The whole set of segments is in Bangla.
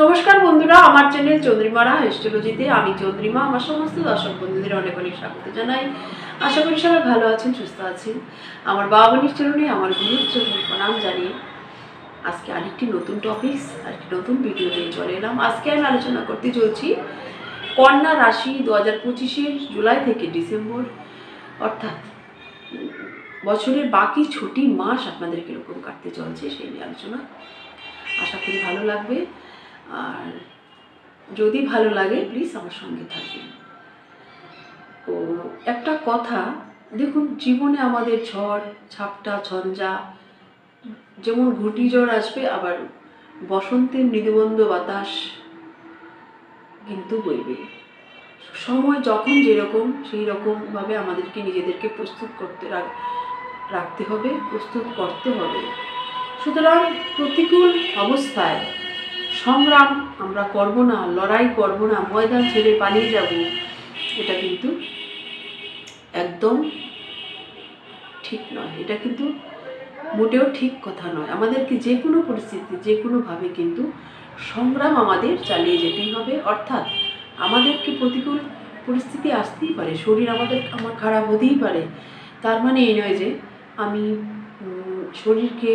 নমস্কার বন্ধুরা, আমার চ্যানেল চন্দ্রিমারা হেস্টোলজিতে আমি চন্দ্রিমা, আমার সমস্ত দর্শক বন্ধুদের অনেক অনেক স্বাগত জানাই। আশা করি সবাই ভালো আছেন, সুস্থ আছেন। আমার বাবা বোনের চরণে আমার গুরুর চরণে প্রণাম জানিয়ে আজকে আরেকটি নতুন টপিক আরেকটি নতুন ভিডিও নিয়ে চলে এলাম। আজকে আমি আলোচনা করতে চলছি কন্যা রাশি দু হাজার পঁচিশের জুলাই থেকে ডিসেম্বর, অর্থাৎ বছরের বাকি ছুটি মাস আপনাদের কীরকম কাটতে চলছে, সেই নিয়ে আলোচনা। আশা করি ভালো লাগবে। আর যদি ভালো লাগে প্লিজ আমার সঙ্গে থাকবেন। তো একটা কথা, দেখুন, জীবনে আমাদের ঝড়, ঝাপটা, ঝঞ্ঝা, যেমন ঘূর্ণিঝড় আসবে, আবার বসন্তের মৃদুবন্ধ বাতাস কিন্তু বইবে। সময় যখন যেরকম, সেই রকমভাবে আমাদেরকে নিজেদেরকে প্রস্তুত করতে রাখ- রাখতে হবে, প্রস্তুত করতে হবে। সুতরাং প্রতিকূল অবস্থায় সংগ্রাম, আমরা করব না, লড়াই করব না, ময়দান ছেড়ে পালিয়ে যাব। এটা কিন্তু একদম ঠিক নয়। এটা কিন্তু মোটেও ঠিক কথা নয়। আমাদেরকে যে কোনো পরিস্থিতি, যে কোনোভাবে কিন্তু সংগ্রাম আমাদের চালিয়ে যেতেই হবে। অর্থাৎ আমাদেরকে প্রতিকূল পরিস্থিতি আসতেই পারে, শরীর আমাদের, আমার খারাপ হতেই পারে। তার মানে এই নয় যে আমি শরীরকে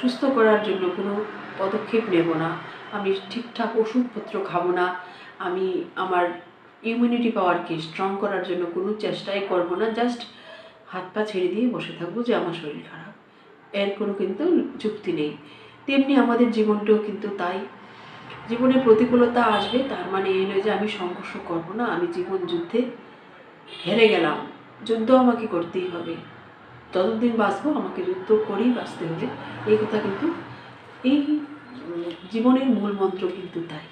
সুস্থ করার জন্য কোনো পদক্ষেপ নেব না। আমি ঠিকঠাক ওষুধপত্র খাব না। আমি আমার ইমিউনিটি পাওয়ারকে স্ট্রং করার জন্য কোনো চেষ্টাই করব না। জাস্ট হাত পা ছেড়ে দিয়ে বসে থাকব যে আমার শরীর খারাপ। এর কোনো কিন্তু যুক্তি নেই। তেমনি আমাদের জীবনটাও কিন্তু তাই। জীবনে প্রতিকূলতা আসবে, তার মানে এই নয় যে আমি সংঘর্ষ করব না, আমি জীবন যুদ্ধে হেরে গেলাম। যুদ্ধ আমাকে করতেই হবে। যতদিন বাঁচবো, আমাকে যুদ্ধ করেই বাঁচতে হবে। এই কথা কিন্তু এই জীবনের মূল মন্ত্র কিন্তু তাই।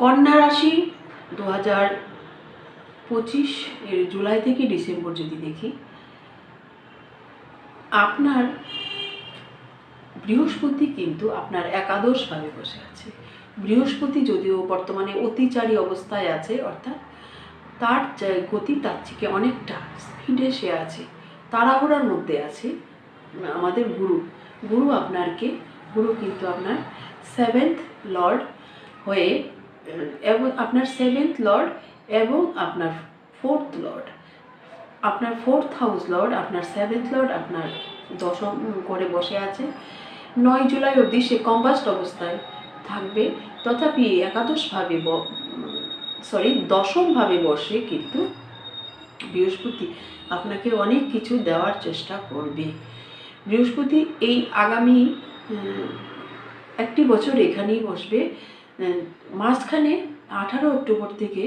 কন্যা রাশি দু হাজার পঁচিশ এর জুলাই থেকে ডিসেম্বর যদি দেখি, আপনার বৃহস্পতি কিন্তু আপনার একাদশভাবে বসে আছে। বৃহস্পতি যদিও বর্তমানে অতিচারী অবস্থায় আছে, অর্থাৎ তার গতি তার থেকে অনেকটা স্পিডে সে আছে। তাড়াহুড়ার মধ্যে আছে আমাদের গুরু। গুরু আপনারকে গুরু কিন্তু আপনার সেভেন্থ লর্ড হয়ে, এবং আপনার সেভেন্থ লর্ড এবং আপনার ফোর্থ লর্ড আপনার ফোর্থ হাউস লর্ড আপনার সেভেন্থ লর্ড আপনার দশম করে বসে আছে। নয় জুলাই অবধি সে কম্বাস্ট অবস্থায় থাকবে। তথাপি একাদশভাবে সরি দশমভাবে বসে কিন্তু বৃহস্পতি আপনাকে অনেক কিছু দেওয়ার চেষ্টা করবে। বৃহস্পতি এই আগামী একটি বছর এখানেই বসবে। মাঝখানে আঠারো অক্টোবর থেকে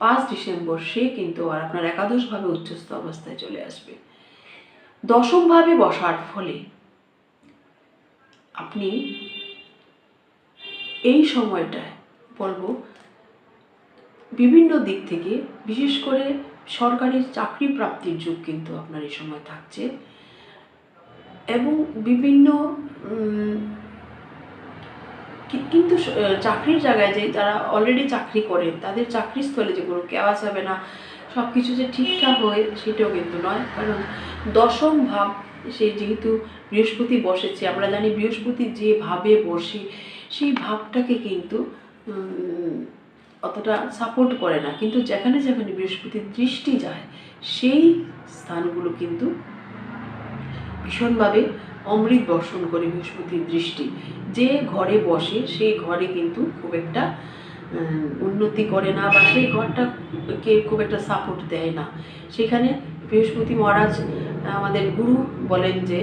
পাঁচ ডিসেম্বর সে কিন্তু আর আপনার একাদশভাবে উচ্চস্থ অবস্থায় চলে আসবে। দশমভাবে বসার ফলে আপনি এই সময়টায় বলব বিভিন্ন দিক থেকে বিশেষ করে সরকারি চাকরি প্রাপ্তির যুগ কিন্তু আপনার এই সময় থাকছে। এবং বিভিন্ন কিন্তু চাকরির জায়গায় যে যারা অলরেডি চাকরি করেন তাদের চাকরিস্থলে যে কোনো কেওয়াস হবে না সব কিছু যে ঠিকঠাক হয় সেটাও কিন্তু নয়। কারণ দশম ভাব সে যেহেতু বৃহস্পতি বসেছে, আমরা জানি বৃহস্পতি যে ভাবে বসে, সেই ভাবটাকে কিন্তু অতটা সাপোর্ট করে না। কিন্তু যেখানে যেখানে বৃহস্পতির দৃষ্টি যায়, সেই স্থানগুলো কিন্তু ভীষণভাবে অমৃত বর্ষণ করে বৃহস্পতির দৃষ্টি। যে ঘরে বসে, সেই ঘরে কিন্তু খুব একটা উন্নতি করে না বা সেই ঘরটাকে খুব একটা সাপোর্ট দেয় না। সেখানে বৃহস্পতি মহারাজ, আমাদের গুরু বলেন যে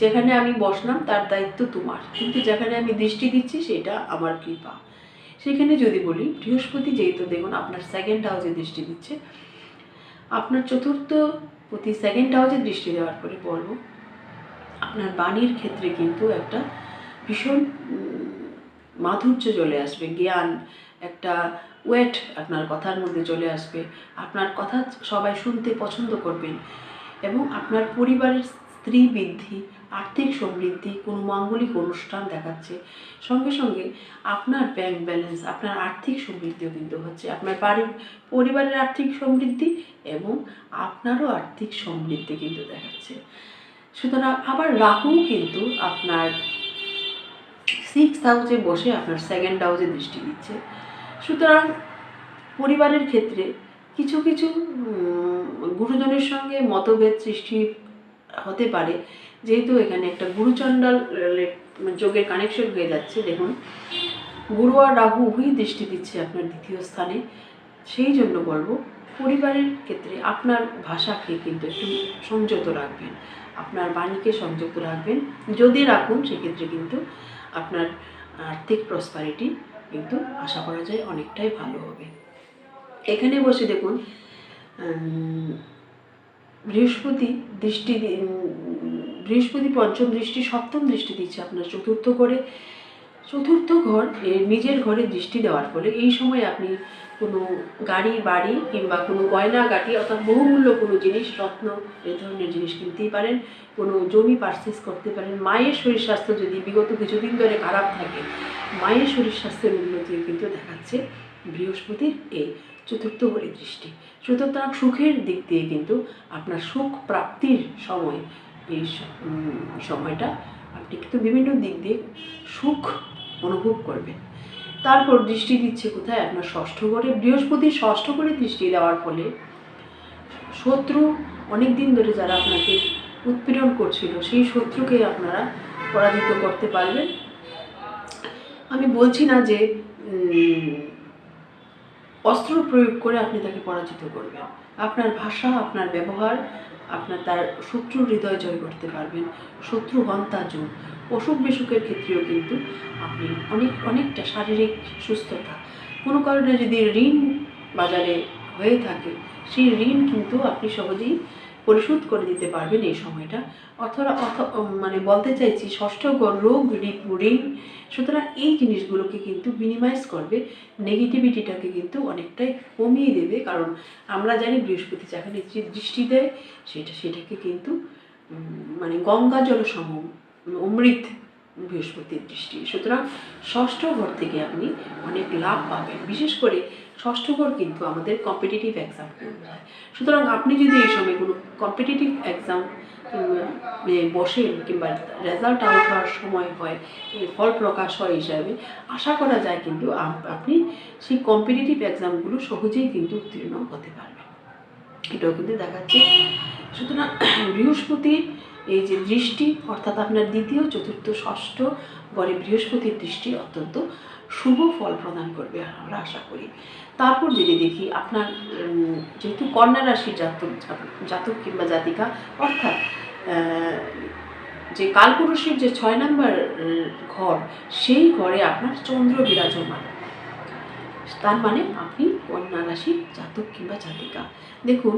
যেখানে আমি বসলাম তার দায়িত্ব তোমার। কিন্তু যেখানে আমি দৃষ্টি দিচ্ছি সেটা আমার কৃপা। সেখানে যদি বলি, বৃহস্পতি যেহেতু দেখুন আপনার সেকেন্ড হাউসে দৃষ্টি দিচ্ছে, আপনার চতুর্থ প্রতি সেকেন্ড যে দৃষ্টি দেওয়ার পরে বলব। আপনার বাণীর ক্ষেত্রে কিন্তু একটা ভীষণ মাধুর্য চলে আসবে, জ্ঞান, একটা ওয়েট আপনার কথার মধ্যে চলে আসবে। আপনার কথা সবাই শুনতে পছন্দ করবেন এবং আপনার পরিবারের স্ত্রী বৃদ্ধি আর্থিক সমৃদ্ধি কোনো মাঙ্গলিক অনুষ্ঠান দেখাচ্ছে। সঙ্গে সঙ্গে আপনার ব্যাংক ব্যালেন্স আপনার আর্থিক সমৃদ্ধিও কিন্তু হচ্ছে। আপনার বাড়ির পরিবারের আর্থিক সমৃদ্ধি এবং আপনারও আর্থিক সমৃদ্ধি কিন্তু দেখাচ্ছে। সুতরাং আবার রাহু কিন্তু আপনার সিক্স হাউসে বসে আপনার সেকেন্ড হাউসে দৃষ্টি দিচ্ছে। সুতরাং পরিবারের ক্ষেত্রে কিছু কিছু গুরুজনের সঙ্গে মতভেদ সৃষ্টি হতে পারে। যেহেতু এখানে একটা গুরুচণ্ডাল যোগের কানেকশন হয়ে যাচ্ছে, দেখুন। গুরু আর রাহু উভয়ই দৃষ্টি দিচ্ছে আপনার দ্বিতীয় স্থানে। সেই জন্য বলব, পরিবারের ক্ষেত্রে আপনার ভাষাকে কিন্তু একটু সংযত রাখবেন। আপনার বাণীকে সংযত রাখবেন। যদি রাখুন, সেক্ষেত্রে কিন্তু আপনার আর্থিক প্রসপারিটি কিন্তু আশা করা যায় অনেকটাই ভালো হবে। এখানে বসে দেখুন বৃহস্পতি দৃষ্টি বৃহস্পতি পঞ্চম দৃষ্টি সপ্তম দৃষ্টি দিচ্ছে আপনার চতুর্থ করে চতুর্থ ঘর এ, নিজের ঘরে দৃষ্টি দেওয়ার ফলে এই সময় আপনি কোনো গাড়ি বাড়ি কিংবা কোনো গয়না গাটি অর্থাৎ বহুমূল্য কোনো জিনিস রত্ন এই ধরনের জিনিস কিনতেই পারেন কোনো জমি পারচেস করতে পারেন। মায়ের শরীর স্বাস্থ্য যদি বিগত কিছুদিন ধরে খারাপ থাকে মায়ের শরীর স্বাস্থ্যের উন্নতি কিন্তু দেখাচ্ছে বৃহস্পতির এই চতুর্থ ঘরে দৃষ্টি। সুতরাং সুখের দিক দিয়ে কিন্তু আপনার সুখ প্রাপ্তির সময় এই সময়টা আপনি কিন্তু বিভিন্ন দিক দিয়ে সুখ অনুভব করবেন তারপর দৃষ্টি দিচ্ছে কোথায়? আপনার ষষ্ঠ ঘরে, বৃহস্পতি ষষ্ঠ ঘরে দৃষ্টি দেওয়ার ফলে শত্রু অনেক দিন ধরে যারা আপনাকে উৎপীড়ন করছিল, সেই শত্রুকে আপনারা পরাজিত করতে পারবেন। আমি বলছি না যে অস্ত্র প্রয়োগ করে আপনি তাকে পরাজিত করবেন। আপনার ভাষা, আপনার ব্যবহার আপনার তার শত্রু হৃদয় জয় করতে পারবেন। শত্রু হন্তা যোগ অসুখ বিসুখের ক্ষেত্রেও কিন্তু আপনি অনেক, অনেকটা শারীরিক সুস্থতা। কোনো কারণে যদি ঋণ বাজারে হয়ে থাকে, সেই ঋণ কিন্তু আপনি সহজেই পরিশোধ করে দিতে পারবেন এই সময়টা। অথবা অথ- মানে বলতে চাইছি, ষষ্ঠ রোগ ঋণ। সুতরাং এই জিনিসগুলোকে কিন্তু মিনিমাইজ করবে। নেগেটিভিটিটাকে কিন্তু অনেকটাই কমিয়ে দেবে। কারণ আমরা জানি বৃহস্পতি যেখানে দৃষ্টি দেয়, সেটা সেটাকে কিন্তু মানে গঙ্গা জল সম, অমৃত বৃহস্পতির দৃষ্টি। সুতরাং ষষ্ঠ ঘর থেকে আপনি অনেক লাভ পাবেন। বিশেষ করে ষষ্ঠ ঘর কিন্তু আমাদের কম্পিটিটিভ এক্সাম সুতরাং আপনি যদি এই সময় কোনো কম্পিটিটিভ এক্সাম বসেন কিংবা রেজাল্ট আউট হওয়ার সময় হয় ফল প্রকাশ হয় হিসাবে, আশা করা যায় কিন্তু আপনি সেই কম্পিটিটিভ এক্সামগুলো সহজেই কিন্তু উত্তীর্ণ হতে পারবেন। এটাও কিন্তু দেখাচ্ছে। সুতরাং বৃহস্পতির এই যে দৃষ্টি, অর্থাৎ আপনার দ্বিতীয়, চতুর্থ, ষষ্ঠ গড়ে বৃহস্পতির দৃষ্টি অত্যন্ত শুভ ফল প্রদান করবে আমরা আশা করি। তারপর যদি দেখি আপনার যেহেতু কন্যা রাশির জাতক জাতক কিংবা জাতিকা, অর্থাৎ যে কালপুরুষের যে ছয় নম্বর ঘর, সেই ঘরে আপনার চন্দ্র বিরাজমান। তার মানে আপনি কন্যা রাশির জাতক কিংবা জাতিকা। দেখুন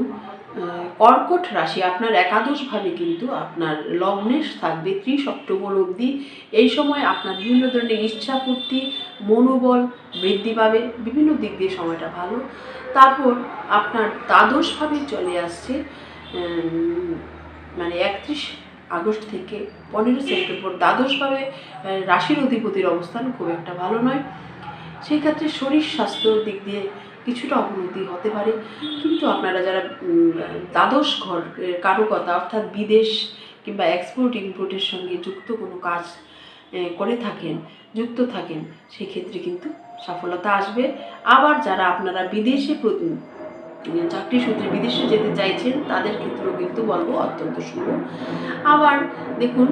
কর্কট রাশি আপনার একাদশভাবে কিন্তু আপনার লগ্নেশ থাকবে, ত্রিশ অক্টোবর অবধি। এই সময় আপনার বিভিন্ন ধরনের ইচ্ছা পূর্তি মনোবল বৃদ্ধি পাবে, বিভিন্ন দিক দিয়ে সময়টা ভালো। তারপর আপনার দ্বাদশভাবে চলে আসছে মানে একত্রিশ আগস্ট থেকে পনেরো সেপ্টেম্বর। দ্বাদশভাবে রাশির অধিপতির অবস্থান খুব একটা ভালো নয়। সেই ক্ষেত্রে শরীর স্বাস্থ্যর দিক দিয়ে কিছুটা অবনতি হতে পারে। কিন্তু আপনারা যারা দ্বাদশ ঘর কারকতা অর্থাৎ বিদেশ কিংবা এক্সপোর্ট ইম্পোর্টের সঙ্গে যুক্ত কোনো কাজ করে থাকেন, যুক্ত থাকেন সেক্ষেত্রে কিন্তু সফলতা আসবে। আবার যারা আপনারা বিদেশে চাকরি সূত্রে বিদেশে যেতে চাইছেন, তাদের ক্ষেত্রেও কিন্তু বলব অত্যন্ত শুভ। আবার দেখুন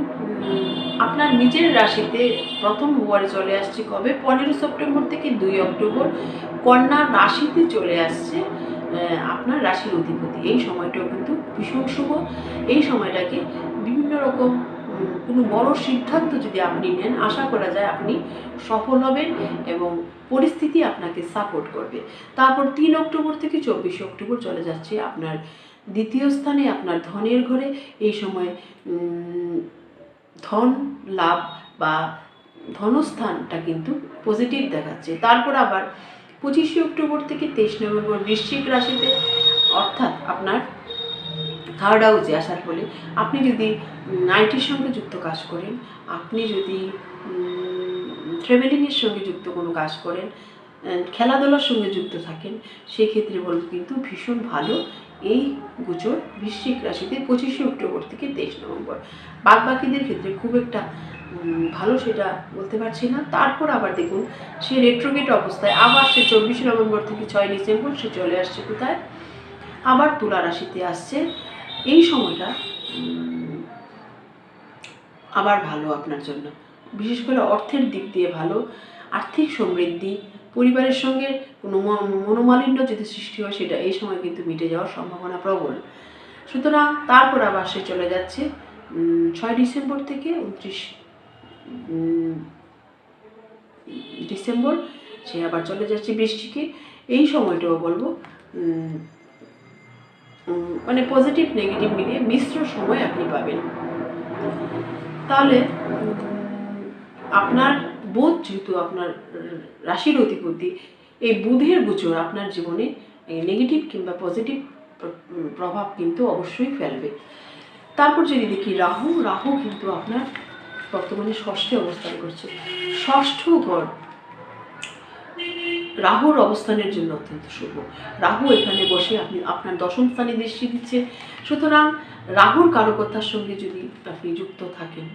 আপনার নিজের রাশিতে প্রথম ওয়ারে চলে আসছে কবে? পনেরো সেপ্টেম্বর থেকে দুই অক্টোবর। কন্যা রাশিতে চলে আসছে আপনার রাশির অধিপতি। এই সময়টাও কিন্তু ভীষণ শুভ। এই সময়টাকে বিভিন্ন রকম কোনো বড় সিদ্ধান্ত যদি আপনি নেন, আশা করা যায় আপনি সফল হবেন এবং পরিস্থিতি আপনাকে সাপোর্ট করবে। তারপর তিন অক্টোবর থেকে চব্বিশে অক্টোবর চলে যাচ্ছে আপনার দ্বিতীয় স্থানে আপনার ধনের ঘরে। এই সময় ধন, লাভ বা ধনস্থানটা কিন্তু পজিটিভ দেখাচ্ছে। তারপর আবার পঁচিশে অক্টোবর থেকে তেইশ নভেম্বর বৃশ্চিক রাশিতে অর্থাৎ আপনার থার্ড হাউসে আসার ফলে আপনি যদি আইটির সঙ্গে যুক্ত কাজ করেন, আপনি যদি ট্রাভেলিংয়ের সঙ্গে যুক্ত কোনো কাজ করেন খেলাধুলার সঙ্গে যুক্ত থাকেন সেই ক্ষেত্রে বলব কিন্তু ভীষণ ভালো এই গোচর বৃশ্চিক রাশিতে পঁচিশে অক্টোবর থেকে তেইশ নভেম্বর। বাদ বাকিদের ক্ষেত্রে খুব একটা ভালো সেটা বলতে পারছি না। তারপর আবার দেখুন, সে রেট্রোগেট অবস্থায় আবার সে চব্বিশে নভেম্বর থেকে ছয় ডিসেম্বর সে চলে আসছে কোথায়? আবার তুলা রাশিতে আসছে। এই সময়টা আবার ভালো আপনার জন্য। বিশেষ করে অর্থের দিক দিয়ে ভালো, আর্থিক সমৃদ্ধি পরিবারের সঙ্গে কোনো মনোমালিন্য যদি সৃষ্টি হয়, সেটা এই সময় কিন্তু মিটে যাওয়ার সম্ভাবনা প্রবল। সুতরাং তারপর আবার সে চলে যাচ্ছে ছয় ডিসেম্বর থেকে উনত্রিশ ডিসেম্বর সে আবার চলে যাচ্ছে বৃষ্টিকে। এই সময়টাও বলব মানে পজিটিভ, নেগেটিভ মিলিয়ে মিশ্র সময় আপনি পাবেন। তাহলে আপনার বোধ যেহেতু আপনার রাশির অধিপতি, এই বুধের গোচর আপনার জীবনে নেগেটিভ কিংবা পজিটিভ প্রভাব কিন্তু অবশ্যই ফেলবে। তারপর যদি দেখি রাহু রাহু কিন্তু আপনার বর্তমানে ষষ্ঠে অবস্থান করছে। ষষ্ঠ ঘর রাহুর অবস্থানের জন্য অত্যন্ত শুভ। রাহু এখানে বসে আপনি, আপনার দশম স্থানে দৃষ্টি দিচ্ছে। সুতরাং রাহুর কারকতার সঙ্গে যদি আপনি যুক্ত থাকেন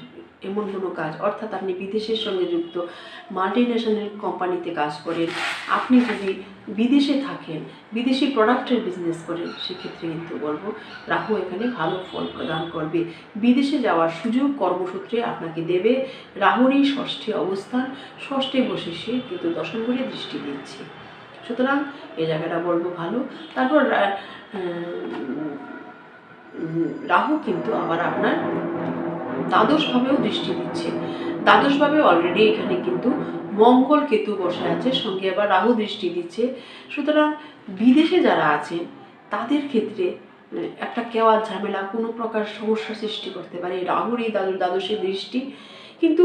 এমন কোনো কাজ, অর্থাৎ আপনি বিদেশের সঙ্গে যুক্ত মাল্টি ন্যাশনাল কোম্পানিতে কাজ করেন, আপনি যদি বিদেশে থাকেন, বিদেশি প্রোডাক্টের বিজনেস করেন, সেক্ষেত্রে কিন্তু বলব, রাহু এখানে ভালো ফল প্রদান করবে। বিদেশে যাওয়ার সুযোগ কর্মসূত্রে আপনাকে দেবে রাহুর এই ষষ্ঠী অবস্থান, ষষ্ঠে বসে সে কিন্তু দশম করে দৃষ্টি দিচ্ছে। সুতরাং এই জায়গাটা বলব ভালো। তারপর রাহু কিন্তু আবার আপনার দ্বাদশভাবেও দৃষ্টি দিচ্ছে দ্বাদশভাবে অলরেডি এখানে কিন্তু মঙ্গল কেতু বসে আছে, সঙ্গে আবার রাহু দৃষ্টি দিচ্ছে। সুতরাং বিদেশে যারা আছেন, তাদের ক্ষেত্রে একটা কেওয়ার ঝামেলা, কোনো প্রকার সমস্যা সৃষ্টি করতে পারে। রাহুর এই দ্বাদশ দ্বাদশের দৃষ্টি। কিন্তু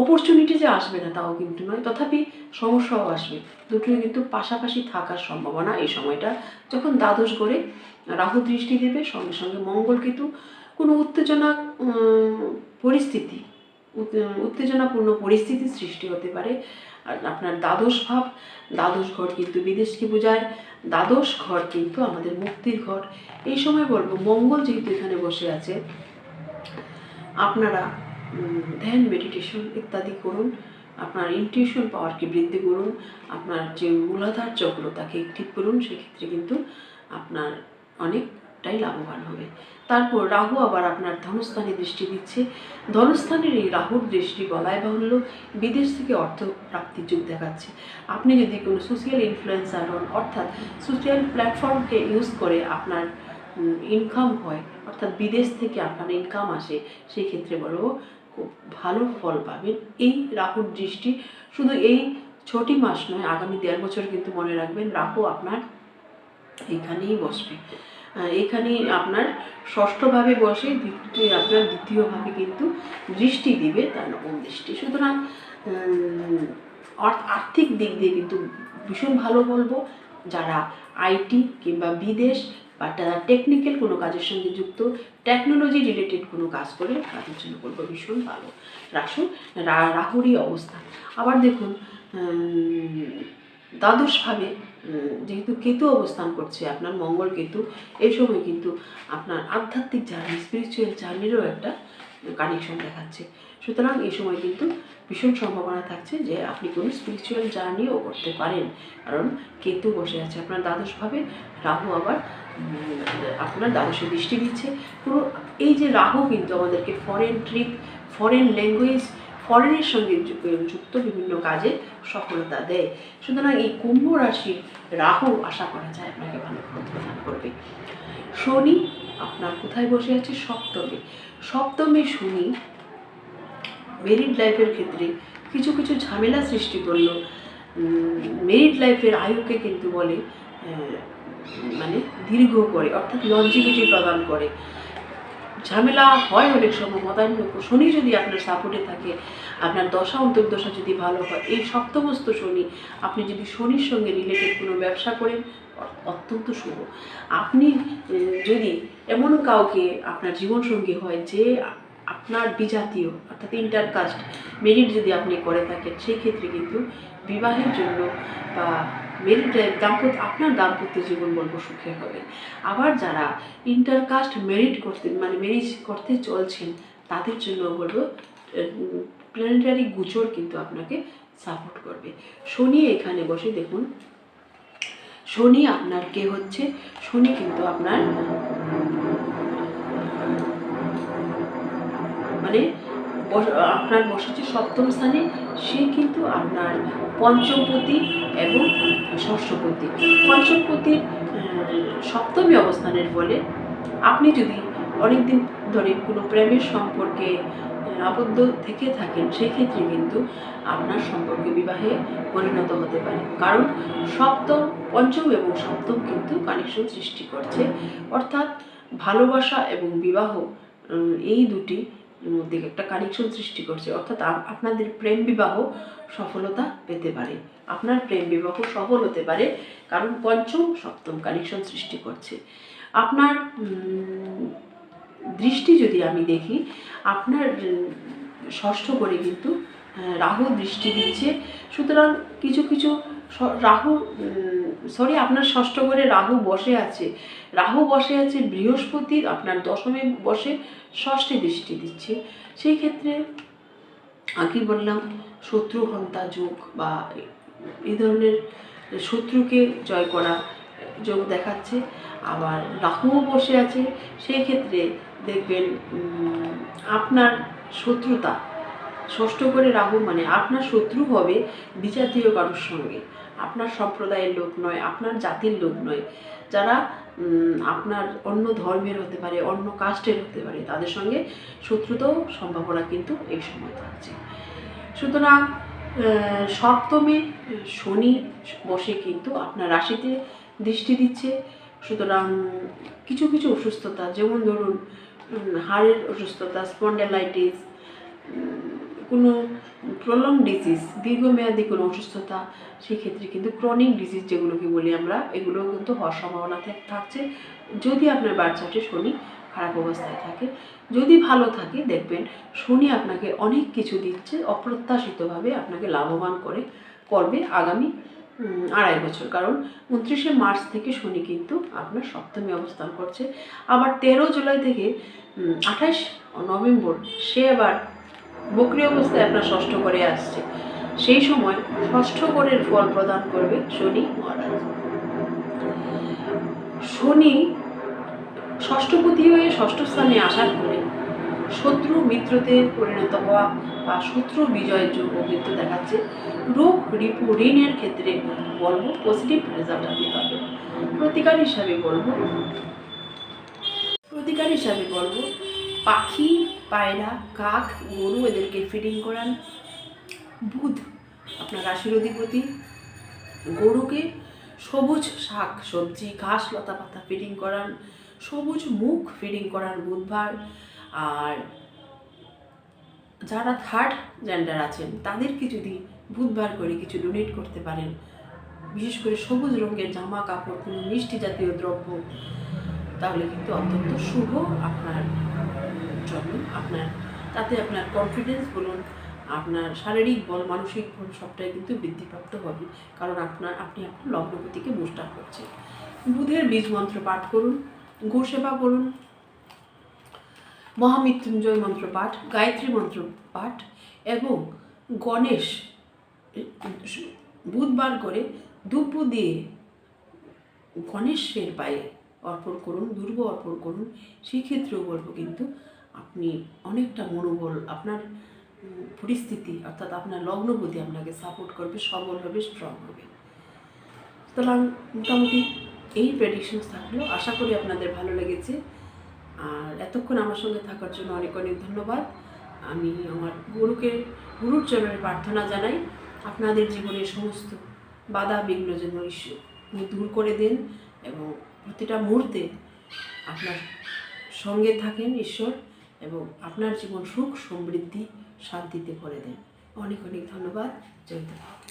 অপরচুনিটি যে আসবে না, তাও কিন্তু নয়। তথাপি সমস্যাও আসবে। দুটোই কিন্তু পাশাপাশি থাকার সম্ভাবনা। এই সময়টা যখন দ্বাদশ করে রাহু দৃষ্টি দেবে, সঙ্গে সঙ্গে মঙ্গল কেতু কোনো উত্তেজনা পরিস্থিতি উত্তেজনাপূর্ণ পরিস্থিতির সৃষ্টি হতে পারে। আর আপনার দ্বাদশ ভাব, দ্বাদশ ঘর কিন্তু বিদেশকে বোঝায়। দ্বাদশ ঘর কিন্তু আমাদের মুক্তির ঘর। এই সময় বলব, মঙ্গল যেহেতু এখানে বসে আছে, আপনারা ধ্যান মেডিটেশন ইত্যাদি করুন। আপনার ইনটিউশন পাওয়ারকে বৃদ্ধি করুন। আপনার যে মূলাধার চক্র, তাকে অ্যাক্টিভ করুন। সেক্ষেত্রে কিন্তু আপনার অনেকটাই লাভবান হবে। তারপর রাহু আবার আপনার ধনস্থানে দৃষ্টি দিচ্ছে। ধনুস্থানের এই রাহুর দৃষ্টি বলায় বাহুল্য, বিদেশ থেকে অর্থ প্রাপ্তির যুগ দেখাচ্ছে। আপনি যদি কোনো সোশিয়াল ইনফ্লুয়েন্সার হন, অর্থাৎ সোশ্যাল প্ল্যাটফর্মকে ইউজ করে আপনার ইনকাম হয়, অর্থাৎ বিদেশ থেকে আপনার ইনকাম আসে সেই ক্ষেত্রে বলব খুব ভালো ফল পাবেন এই রাহুর দৃষ্টি। শুধু এই ছটি মাস নয়, আগামী দেড় বছর কিন্তু মনে রাখবেন রাহু আপনার এখানেই বসবে। আহ, এখানেই আপনার ষষ্ঠভাবে বসে আপনার দ্বিতীয়ভাবে কিন্তু দৃষ্টি দিবে তার নবম দৃষ্টি। সুতরাং আর্থিক দিক দিয়ে কিন্তু ভীষণ ভালো বলব। যারা আইটি কিংবা বিদেশ বা তারা টেকনিক্যাল কোনো কাজের সঙ্গে যুক্ত টেকনোলজি রিলেটেড কোনো কাজ করে তাদের জন্য বলব ভীষণ ভালো। রাসু রাহুরই অবস্থা আবার দেখুন দ্বাদশভাবে যেহেতু কেতু অবস্থান করছে, আপনার মঙ্গল কেতু, এই সময় কিন্তু আপনার আধ্যাত্মিক জার্নি স্পিরিচুয়াল জার্নিরও একটা কানেকশন দেখাচ্ছে। সুতরাং এই সময় কিন্তু ভীষণ সম্ভাবনা থাকছে যে আপনি কোনো স্পিরিচুয়াল জার্নিও করতে পারেন। কারণ কেতু বসে আছে আপনার দ্বাদশভাবে, রাহু আবার আপনার দ্বাদশে দৃষ্টি দিচ্ছে। পুরো এই যে রাহু কিন্তু আমাদেরকে ফরেন ট্রিপ ফরেন ল্যাঙ্গুয়েজ ফরেনের সঙ্গে যুক্ত বিভিন্ন কাজে সফলতা দেয়। সুতরাং এই কুম্ভ রাশির রাহু আশা করা যায় আপনাকে ভালো ফল প্রদান করবে। শনি আপনার কোথায় বসে আছে? সপ্তমে। সপ্তমে শনি মেরিড লাইফের ক্ষেত্রে কিছু কিছু ঝামেলা সৃষ্টি করল। মেরিড লাইফের আয়ুকে কিন্তু বলে মানে দীর্ঘ করে, অর্থাৎ লঞ্জিভিটি প্রদান করে। ঝামেলা হয় অনেক সময় মতায়ন শনি যদি আপনার সাপোর্টে থাকে, আপনার দশা, অন্তর্দশা যদি ভালো হয়, এই সপ্তমস্ত শনি, আপনি যদি শনির সঙ্গে রিলেটেড কোনো ব্যবসা করেন, অত্যন্ত শুভ। আপনি যদি এমন কাউকে আপনার জীবনসঙ্গী হয় যে আপনার বিজাতীয় অর্থাৎ ইন্টারকাস্ট মেরিট যদি আপনি করে থাকেন, সেই ক্ষেত্রে কিন্তু বিবাহের জন্য বা মেরিট দাম্পত্য, আপনার দাম্পত্য জীবন বলব সুখে হবে। আবার যারা ইন্টারকাস্ট মেরিট করতে মানে মেরিজ করতে চলছেন, তাদের জন্য বলব প্ল্যানেটারি গুচর কিন্তু আপনাকে সাপোর্ট করবে। শনি এখানে বসে দেখুন, শনি আপনার কে হচ্ছে? শনি কিন্তু আপনার মানে আপনার বসেছে সপ্তম স্থানে সে কিন্তু আপনার পঞ্চমপতি এবং ষষ্ঠপতি। পঞ্চমপতির সপ্তমী অবস্থানের ফলে আপনি যদি অনেকদিন ধরে কোনো প্রেমের সম্পর্কে আবদ্ধ থেকে থাকেন সেক্ষেত্রে কিন্তু আপনার সম্পর্কে বিবাহে পরিণত হতে পারে। কারণ সপ্তম, পঞ্চম এবং সপ্তম কিন্তু কানেকশন সৃষ্টি করছে। অর্থাৎ ভালোবাসা এবং বিবাহ এই দুটি মধ্যে একটা কানেকশন সৃষ্টি করছে। অর্থাৎ আপনাদের প্রেম বিবাহ সফলতা পেতে পারে। আপনার প্রেম বিবাহ সফল হতে পারে, কারণ পঞ্চম, সপ্তম কানেকশন সৃষ্টি করছে। আপনার দৃষ্টি যদি আমি দেখি, আপনার ষষ্ঠ করে কিন্তু রাহু দৃষ্টি দিচ্ছে। সুতরাং কিছু কিছু রাহু সরি আপনার ষষ্ঠ করে রাহু বসে আছে। রাহু বসে আছে বৃহস্পতির, আপনার দশমে বসে ষষ্ঠী দৃষ্টি দিচ্ছে। সেই ক্ষেত্রে আগে বললাম, শত্রু হন্তা যোগ বা এই ধরনের শত্রুকে জয় করা যোগ দেখাচ্ছে। আবার রাহুও বসে আছে। সেই ক্ষেত্রে দেখবেন আপনার শত্রুতা ষষ্ঠ করে রাহু মানে আপনার শত্রু হবে বিজাতীয় কারোর সঙ্গে। আপনার সম্প্রদায়ের লোক নয়, আপনার জাতির লোক নয়। যারা আপনার অন্য ধর্মের হতে পারে, অন্য কাস্টের হতে পারে, তাদের সঙ্গে শত্রুতাও সম্ভাবনা কিন্তু এই সময় থাকছে। সুতরাং সপ্তমে শনি বসে কিন্তু আপনার রাশিতে দৃষ্টি দিচ্ছে। সুতরাং কিছু কিছু অসুস্থতা, যেমন ধরুন হাড়ের অসুস্থতা স্পন্ডেলাইটিস কোনো প্রলং ডিজিজ দীর্ঘমেয়াদী কোনো অসুস্থতা, সেক্ষেত্রে কিন্তু ক্রনিক ডিজিজ যেগুলোকে বলি আমরা এগুলো কিন্তু হওয়ার সম্ভাবনা থাক- থাকছে। যদি আপনার বাচ্চাটি শনি খারাপ অবস্থায় থাকে, যদি ভালো থাকে, দেখবেন শনি আপনাকে অনেক কিছু দিচ্ছে, অপ্রত্যাশিতভাবে আপনাকে লাভবান করে, করবে আগামী আড়াই বছর। কারণ উনত্রিশে মার্চ থেকে শনি কিন্তু আপনার সপ্তমী অবস্থান করছে। আবার তেরো জুলাই থেকে আঠাশ নভেম্বর সে আবার বকরি অবস্থায় আপনার ষষ্ঠ করে আসছে। সেই সময় ষষ্ঠ করের ফল প্রদান করবে শনি মহারাজ। শনি ষষ্ঠপতি হয়ে ষষ্ঠ স্থানে আসার পরে শত্রু মিত্রতে পরিণত হওয়া বা শত্রু বিজয়ের যোগ্য কিন্তু দেখাচ্ছে। রোগ রিপু ঋণের ক্ষেত্রে বলব পজিটিভ রেজাল্ট আপনি পাবেন। প্রতিকার হিসাবে বলব। প্রতিকার হিসাবে বলব, পাখি পায়রা, কাক, গরু এদেরকে ফিডিং করান। বুধ, আপনার রাশির অধিপতি গরুকে সবুজ শাক, সবজি, ঘাস লতা পাতা ফিডিং করান। সবুজ মুখ ফিডিং করান বুধবার। আর যারা থার্ড জেন্ডার আছেন, তাদেরকে যদি বুধবার করে কিছু ডোনেট করতে পারেন, বিশেষ করে সবুজ রঙের জামা কাপড়, কোনো মিষ্টি জাতীয় দ্রব্য, তাহলে কিন্তু অত্যন্ত শুভ আপনার জন্য আপনার, তাতে আপনার কনফিডেন্স বলুন, আপনার শারীরিক বল, মানসিক বল সবটাই কিন্তু বৃদ্ধিপ্রাপ্ত হবে, কারণ আপনার, আপনি আপনার লগ্নপতিকে বুস্টার করছেন। বুধের বীজ মন্ত্র পাঠ করুন গোসেবা করুন মহামৃত্যুঞ্জয় মন্ত্র পাঠ, গায়ত্রী মন্ত্র পাঠ, এবং গণেশ, বুধবার করে দুব্য দিয়ে গণেশের পায়ে অর্পণ করুন, দুর্গ অর্পণ করুন, সেই ক্ষেত্রেও বলব কিন্তু আপনি অনেকটা মনোবল, আপনার পরিস্থিতি অর্থাৎ আপনার লগ্নপতি আপনাকে সাপোর্ট করবে সবল হবে স্ট্রং হবে। সুতরাং মোটামুটি এই প্রেডিকশনস থাকল। আশা করি আপনাদের ভালো লেগেছে। আর এতক্ষণ আমার সঙ্গে থাকার জন্য অনেক অনেক ধন্যবাদ। আমি আমার গুরুকে, গুরুর চরণে প্রার্থনা জানাই। আপনাদের জীবনের সমস্ত বাধা, বিঘ্ন যেন দূর করে দেন এবং প্রতিটা মুহূর্তে আপনার সঙ্গে থাকেন ঈশ্বর। এবং আপনার জীবন সুখ সমৃদ্ধি শান্তিতে করে দেন। অনেক অনেক ধন্যবাদ। জয়িতা